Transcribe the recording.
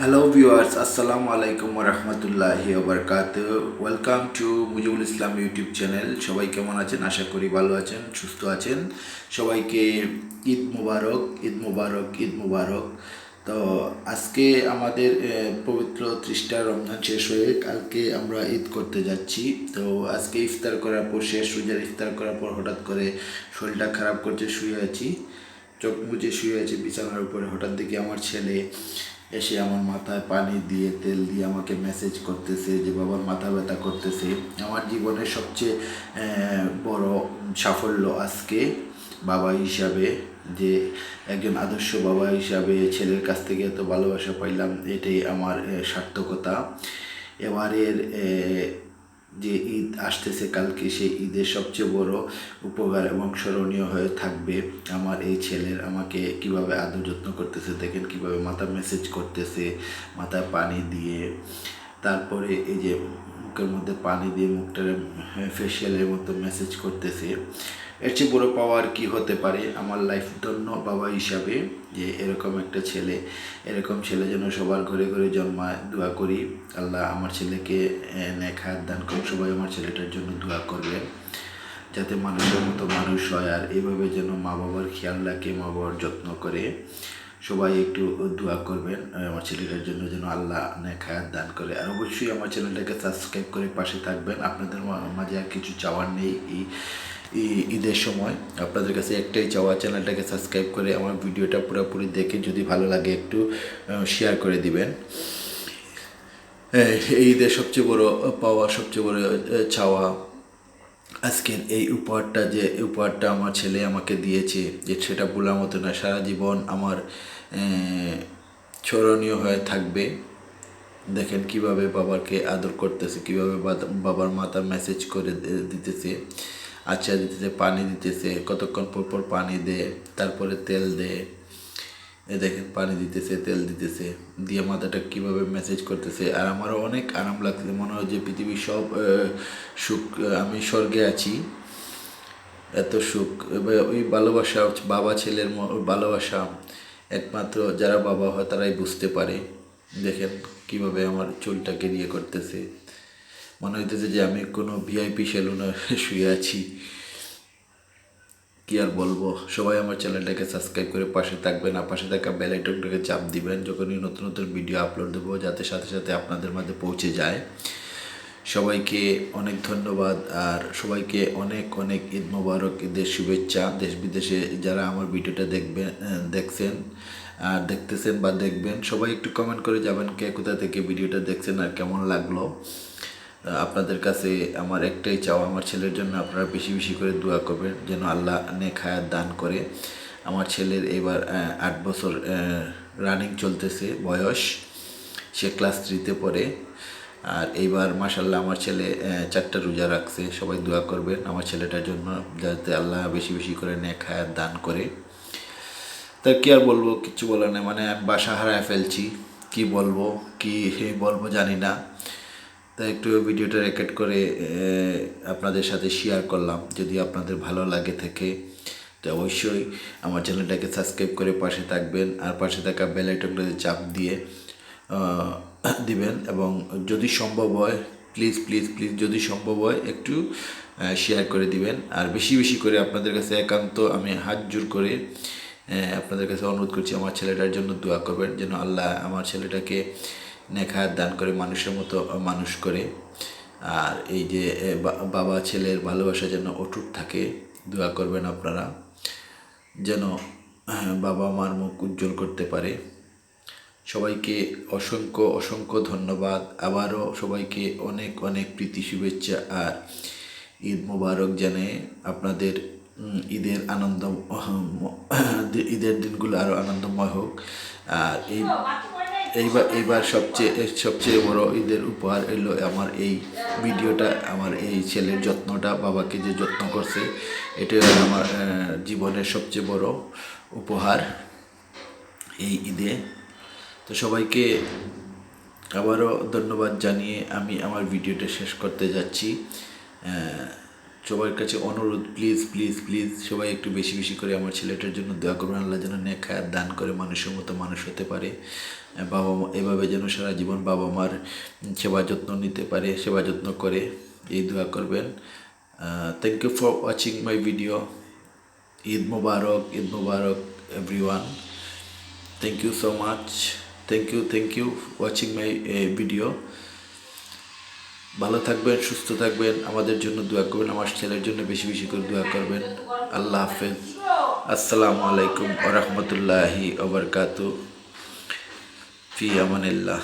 Hello viewers আসসালামু আলাইকুম রহমতুল্লাহি ওবরকাত welcome to Mujibul Islam YouTube channel সবাই কেমন আছেন আশা করি ভালো আছেন সুস্থ আছেন সবাইকে ঈদ মুবারক ঈদ মুবারক ঈদ মুবারক তো আজকে আমাদের পবিত্র ত্রিশটা রমজান শেষ হয়ে কালকে আমরা ঈদ করতে যাচ্ছি। তো আজকে ইফতার করার পর শেষ, রোজার ইফতার করার পর হঠাৎ করে শরীরটা খারাপ করছে, শুয়ে আছি। চোখ মুজে শুয়ে আছি, বিছানার উপরে। হঠাৎ দেখি আমার ছেলে এসে আমার মাথায় পানি দিয়ে, তেল দিয়ে আমাকে মেসেজ করতেছে যে, বাবার মাথা ব্যথা করতেছে। আমার জীবনের সবচেয়ে বড় সাফল্য আজকে বাবা হিসাবে যে, একজন আদর্শ বাবা হিসাবে ছেলের কাছ থেকে এত ভালোবাসা পাইলাম, এটাই আমার সার্থকতা। এবারের যে ঈদ আসতেছে, কালকে সেই ঈদের সবচেয়ে বড় উপকার এবং স্মরণীয় হয়ে থাকবে আমার এই ছেলের। আমাকে কীভাবে আদর যত্ন করতেছে, দেখেন কীভাবে মাথা মেসেজ করতেছে, মাথায় পানি দিয়ে। তারপরে এই যে মুখের মধ্যে পানি দিয়ে মুখটা ফেসিয়ালের মতো মেসেজ করতেছে। এর চেয়ে বড় পাওয়ার কি হতে পারে? আমার লাইফ ধন্য বাবা হিসাবে যে এরকম একটা ছেলে, এরকম ছেলে যেন সবার ঘরে ঘরে জন্মায়, দোয়া করি। আল্লাহ আমার ছেলেকে নেখাত দান করুন সবাই আমার ছেলেটার জন্য দোয়া করবেন। যাতে মানুষের মতো মানুষ হয় আর এভাবে যেন মা বাবার খেয়াল রাখে মা বাবার যত্ন করে। সবাই একটু দোয়া করবেন আমার ছেলেটার জন্য যেন আল্লাহ নেখায়াত দান করে। আর অবশ্যই আমার চ্যানেলটাকে সাবস্ক্রাইব করে পাশে থাকবেন। আপনাদের মাঝে আর কিছু চাওয়ার নেই এই ঈদের সময়। আপনাদের কাছে একটাই চাওয়া, চ্যানেলটাকে সাবস্ক্রাইব করে আমার ভিডিওটা পুরোপুরি দেখে যদি ভালো লাগে একটু শেয়ার করে দিবেন। এই ঈদের সবচেয়ে বড় পাওয়া, সবচেয়ে বড় চাওয়া আজকের এই উপহারটা যে উপহারটা আমার ছেলে আমাকে দিয়েছে, যে সেটা ভোলার মতো না। সারা জীবন আমার স্মরণীয় হয়ে থাকবে। দেখেন কীভাবে বাবাকে আদর করতেছে, কীভাবে বাবার মাথা মেসেজ করে দিতেছে আচ্ছা দিতেছে, পানি দিতেছে, কতক্ষণ পর পর পানি দেয়, তারপরে তেল দেয়। এ দেখেন, পানি দিতেছে, তেল দিতেছে, দিয়ে মাথাটা কীভাবে মেসেজ করতেছে। আর আমারও অনেক আরাম লাগতেছে মনে হয় যে পৃথিবীর সব সুখ, আমি স্বর্গে আছি। এত সুখ। ওই ভালোবাসা, বাবা ছেলের ভালোবাসা, একমাত্র যারা বাবা হয় তারাই বুঝতে পারে। দেখেন কীভাবে আমার চুলটাকে নিয়ে করতেছে। মনে হইতেছে যে আমি কোনো ভিআইপি সেলুনে শুয়ে আছি। কি আর বলব? সবাই আমার চ্যানেলটাকে সাবস্ক্রাইব করে পাশে থাকবেন আর পাশে থাকা বেল আইকনটাকে চাপ দিবেন যখনই নতুন নতুন ভিডিও আপলোড দেবো, যাতে সাথে সাথে আপনাদের মাঝে পৌঁছে যায়। সবাইকে অনেক ধন্যবাদ আর সবাইকে অনেক অনেক ঈদ মোবারক, ঈদের শুভেচ্ছা। দেশ বিদেশে যারা আমার ভিডিওটা দেখবেন দেখছেন আর দেখতেছেন বা দেখবেন, সবাই একটু কমেন্ট করে যাবেন কে কোথা থেকে ভিডিওটা দেখছেন আর কেমন লাগল। আপনাদের কাছে আমার একটাই চাও আমার ছেলের জন্য আপনারা বেশি বেশি করে দোয়া করবেন, যেন আল্লাহ নেখায়াত দান করে। আমার ছেলের এবার আট বছর রানিং চলতেছে বয়স, সে ক্লাস থ্রিতে পড়ে। আর এইবার মাসাল্লাহ আমার ছেলে চারটা রোজা রাখছে, সবাই দোয়া করবেন আমার ছেলেটার জন্য, যাতে আল্লাহ বেশি বেশি করে নেখায়াত দান করে। তা কি আর বলব, কিছু বলার নেই মানে বাসা হারায় ফেলছি, কি বলব কি বলব জানি না। তা একটু ভিডিওটা রেকর্ড করে আপনাদের সাথে শেয়ার করলাম। যদি আপনাদের ভালো লাগে থেকে, তো অবশ্যই আমার চ্যানেলটাকে সাবস্ক্রাইব করে পাশে থাকবেন আর পাশে থাকা বেল আইকনটাতে চাপ দিয়ে দিবেন। এবং যদি সম্ভব হয় প্লিজ প্লিজ প্লিজ যদি সম্ভব হয়, একটু শেয়ার করে দিবেন। আর বেশি বেশি করে আপনাদের কাছে একান্ত আমি হাত জোর করে আপনাদের কাছে অনুরোধ করছি আমার ছেলেটার জন্য দোয়া করবেন, যেন আল্লাহ আমার ছেলেটাকে নেখায়াত দান করে মানুষের মতো মানুষ করে। আর এই যে বাবা ছেলের ভালোবাসা যেন অটুট থাকে, দোয়া করবেন আপনারা, যেন বাবা মার মুখ উজ্জ্বল করতে পারে। সবাইকে অসংখ্য অসংখ্য ধন্যবাদ। আবারও সবাইকে অনেক অনেক প্রীতি, শুভেচ্ছা আর ঈদ মোবারক জানে আপনাদের ঈদের আনন্দ ঈদের দিনগুলো আরও আনন্দময় হোক। আর এই এইবার এইবার সবচেয়ে সবচেয়ে বড় ঈদের উপহার এলো আমার এই ভিডিওটা, আমার এই ছেলের যত্নটা, বাবাকে যে যত্ন করছে এটা আমার জীবনের সবচেয়ে বড় উপহার এই ঈদে। তো সবাইকে আবারও ধন্যবাদ জানিয়ে আমি আমার ভিডিওটা শেষ করতে যাচ্ছি। সবার কাছে অনুরোধ প্লিজ প্লিজ প্লিজ সবাই একটু বেশি বেশি করে আমার ছেলেটার জন্য দোয়া করবেন। আল্লাহ যেন নেক হায়াত দান করে মানুষের মতো মানুষ হতে পারে। বাবা মা, এভাবে যেন সারা জীবন বাবা মার সেবা যত্ন নিতে পারে, সেবা যত্ন করে এই দোয়া করবেন। Thank you for watching my video Eid Mubarak Eid Mubarak everyone thank you so much thank you thank you watching my video ভালো থাকবেন, সুস্থ থাকবেন। আমাদের জন্য দোয়া করবেন, আমার ছেলের জন্য বেশি বেশি করে দোয়া করবেন। আল্লাহ হাফেজ। আসসালামু আলাইকুম ওরহমতুল্লাহি ওবরকাতু ফি আমানিল্লাহ।